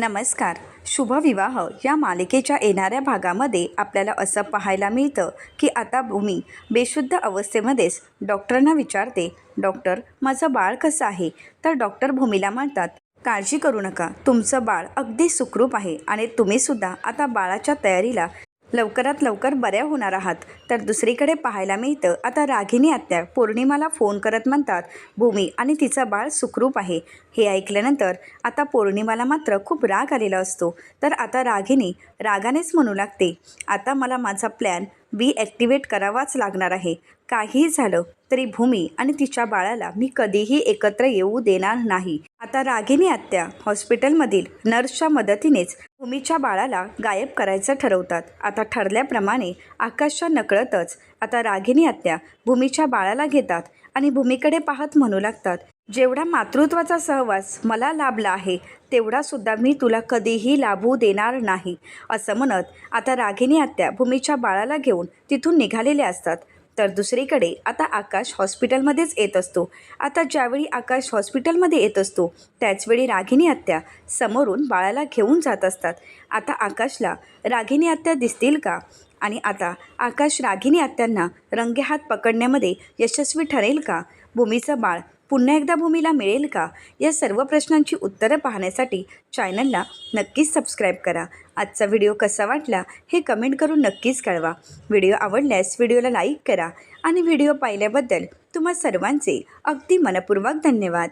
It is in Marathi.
नमस्कार. शुभविवाह. या मालिकेच्या येणाऱ्या भागामध्ये आपल्याला असं पाहायला मिळतं की आता भूमी बेशुद्ध अवस्थेमध्येच डॉक्टरांना विचारते डॉक्टर माझं बाळ कसं आहे? तर डॉक्टर भूमीला म्हणतात काळजी करू नका. तुमचं बाळ अगदी सुखरूप आहे आणि तुम्हीसुद्धा आता बाळाच्या तयारीला लवकरात लवकर बऱ्या होणार आहात. तर दुसरीकडे पाहायला मिळतं आता रागिनी आत्या पौर्णिमाला फोन करत म्हणतात भूमी आणि तिचं बाळ सुखरूप आहे. हे ऐकल्यानंतर आता पौर्णिमाला मात्र खूप राग आलेला असतो. तर आता रागिनी रागानेच म्हणू लागते आता मला माझा प्लॅन बी ॲक्टिवेट करावाच लागणार आहे. काहीही झालं तरी भूमी आणि तिच्या बाळाला मी कधीही एकत्र येऊ देणार नाही. आता रागिनी आत्या हॉस्पिटलमधील नर्सच्या मदतीनेच भूमीच्या बाळाला गायब करायचं ठरवतात. आता ठरल्याप्रमाणे आकाशच्या नकळतच आता रागिनी आत्या भूमीच्या बाळाला घेतात आणि भूमीकडे पाहत म्हणू लागतात जेवढा मातृत्वाचा सहवास मला लाभला आहे तेवढासुद्धा मी तुला कधीही लाभू देणार नाही. असं म्हणत आता रागिनी आत्या भूमीच्या बाळाला घेऊन तिथून निघालेले असतात. तर दुसरीकडे आता आकाश हॉस्पिटलमध्येच येत असतो. आता ज्यावेळी आकाश हॉस्पिटलमध्ये येत असतो त्याचवेळी रागिनी आत्या समोरून बाळाला घेऊन जात असतात. आता आकाशला रागिनी आत्या दिसतील का? आणि आता आकाश रागिनी आत्यांना रंगेहात पकडण्यामध्ये यशस्वी ठरेल का? भूमीचं बाळ पुन्हा एकदा भूमीला मिळेल का? या सर्व प्रश्नांची उत्तरं पाहण्यासाठी चॅनलला नक्कीच सबस्क्राईब करा. आजचा व्हिडिओ कसा वाटला हे कमेंट करून नक्कीच कळवा. व्हिडिओ आवडल्यास व्हिडिओला लाईक करा आणि व्हिडिओ पाहिल्याबद्दल तुम्हा सर्वांचे अगदी मनपूर्वक धन्यवाद.